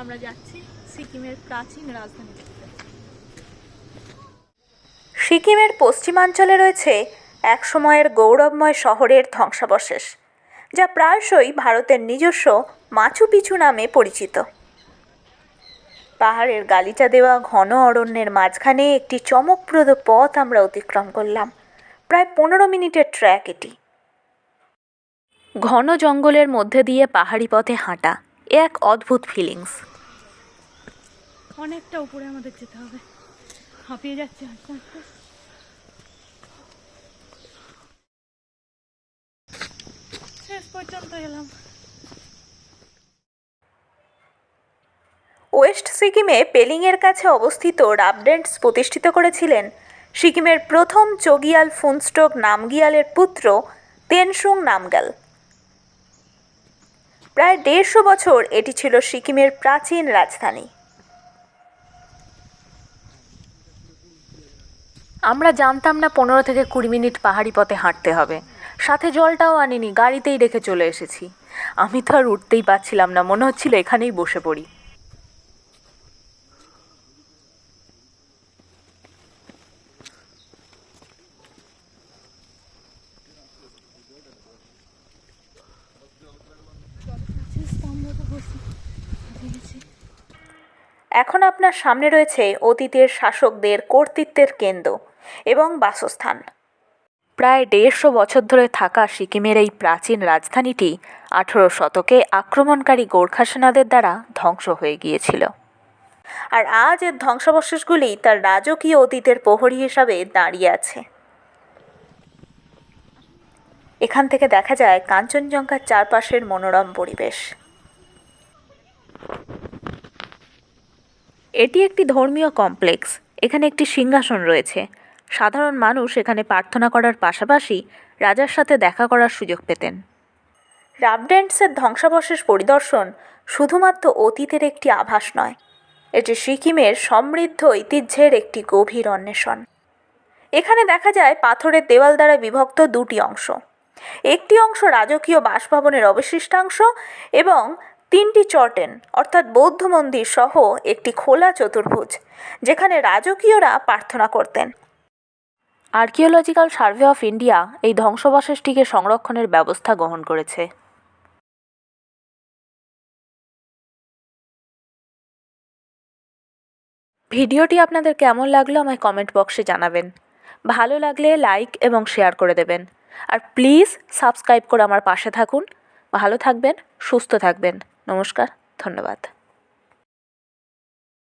আমরা যাচ্ছি সিকিমের প্রাচীন রাজধানী। সিকিমের পশ্চিমাঞ্চলে রয়েছে একসময়ের গৌরবময় শহরের ধ্বংসাবশেষ, যা প্রায়শই ভারতের নিজস্ব মাচু পিছু নামে পরিচিত। পাহাড়ের গালিচা দেওয়া ঘন অরণ্যের মাঝখানে একটি চমকপ্রদ পথ আমরা অতিক্রম করলাম, প্রায় পনেরো মিনিটের ট্র্যাক এটি। ঘন জঙ্গলের মধ্যে দিয়ে পাহাড়ি পথে হাঁটা এ এক অদ্ভুত ফিলিংস অনেকটা উপরে আমাদের যেতে হবে। হাঁপিয়ে যাচ্ছে শেষ পর্যন্ত এলাম। ওয়েস্ট সিকিমে পেলিংয়ের কাছে অবস্থিত রাবডেন্টস প্রতিষ্ঠিত করেছিলেন সিকিমের প্রথম চগিয়াল ফুনস্টোক নামগিয়ালের পুত্র তেনসুং নামগ্যাল প্রায় দেড়শো বছর এটি ছিল সিকিমের প্রাচীন রাজধানী। আমরা জানতাম না পনেরো থেকে কুড়ি মিনিট পাহাড়ি পথে হাঁটতে হবে। সাথে জলটাও আনিনি, গাড়িতেই রেখে চলে এসেছি। আমি তো আর উঠতেই পারছিলাম না, মনে হচ্ছিল এখানেই বসে পড়ি কাছে স্তম্ভটা বসে হাঁপিয়ে গেছি এখন আপনার সামনে রয়েছে অতীতের শাসকদের কর্তৃত্বের কেন্দ্র এবং বাসস্থান। প্রায় দেড়শো বছর ধরে থাকা সিকিমের এই প্রাচীন রাজধানীটি আঠেরো শতকে আক্রমণকারী গোর্খা সেনাদের দ্বারা ধ্বংস হয়ে গিয়েছিল। আর আজ এর ধ্বংসাবশেষগুলি তার রাজকীয় অতীতের প্রহরী হিসাবে দাঁড়িয়ে আছে। এখান থেকে দেখা যায় কাঞ্চনজঙ্ঘার চারপাশের মনোরম পরিবেশ। এটি একটি ধর্মীয় কমপ্লেক্স। এখানে একটি সিংহাসন রয়েছে। সাধারণ মানুষ এখানে প্রার্থনা করার পাশাপাশি রাজার সাথে দেখা করার সুযোগ পেতেন। রাবডেন্টসের ধ্বংসাবশেষ পরিদর্শন শুধুমাত্র অতীতের একটি আভাস নয়, এটি সিকিমের সমৃদ্ধ ঐতিহ্যের একটি গভীর অন্বেষণ। এখানে দেখা যায় পাথরের দেওয়াল দ্বারা বিভক্ত দুটি অংশ। একটি অংশ রাজকীয় বাসভবনের অবশিষ্টাংশ এবং তিনটি চটেন, অর্থাৎ বৌদ্ধ মন্দির সহ একটি খোলা চতুর্ভুজ, যেখানে রাজকীয়রা প্রার্থনা করতেন। আর্কিওলজিক্যাল সার্ভে অফ ইন্ডিয়া এই ধ্বংসাবশেষটিকে সংরক্ষণের ব্যবস্থা গ্রহণ করেছে। ভিডিওটি আপনাদের কেমন লাগল আমায় কমেন্ট বক্সে জানাবেন। ভালো লাগলে লাইক এবং শেয়ার করে দেবেন। আর প্লিজ সাবস্ক্রাইব করে আমার পাশে থাকুন। ভালো থাকবেন, সুস্থ থাকবেন। নমস্কার ধন্যবাদ।